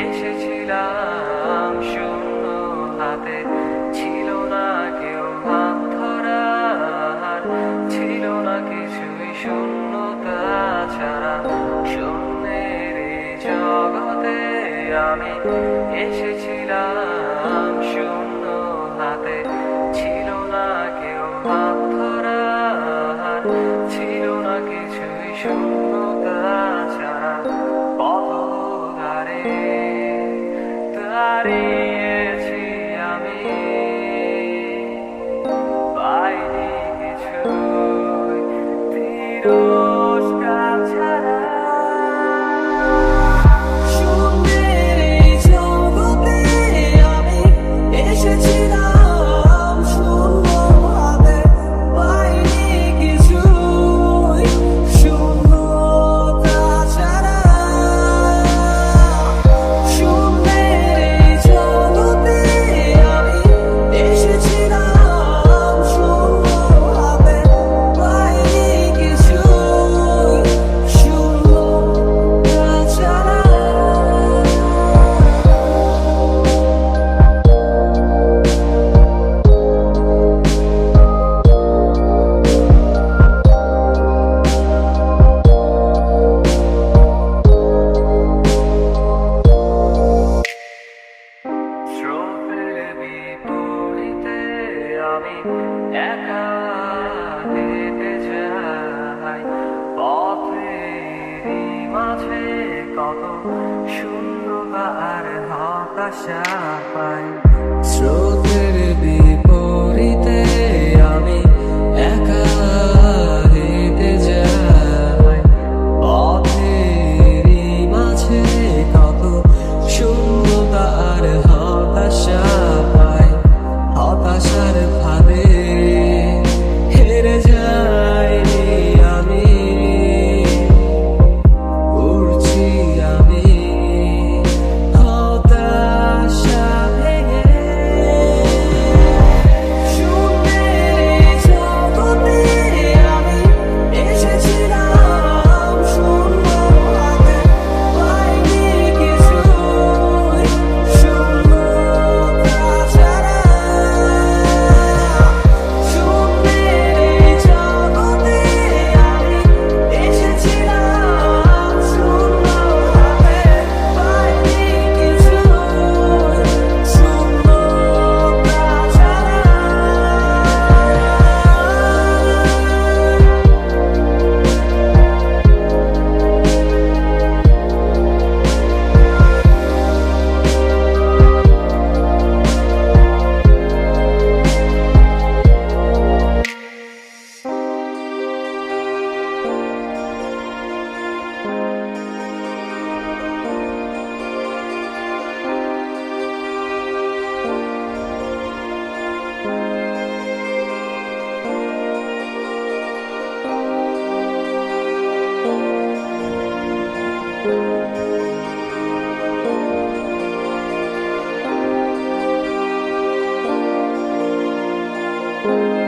এসেছিলাম শূন্য হাতে। ছিল না কেউ হাত ধরার ছিল না কিছুই শূন্যতা ছাড়া। শূন্যের জগতে আমি এসেছি Daddy. একা যেতে চাই। পথের মাঝে কত শূন্যতার পাই। স্রোতের বিপরীতে thank you.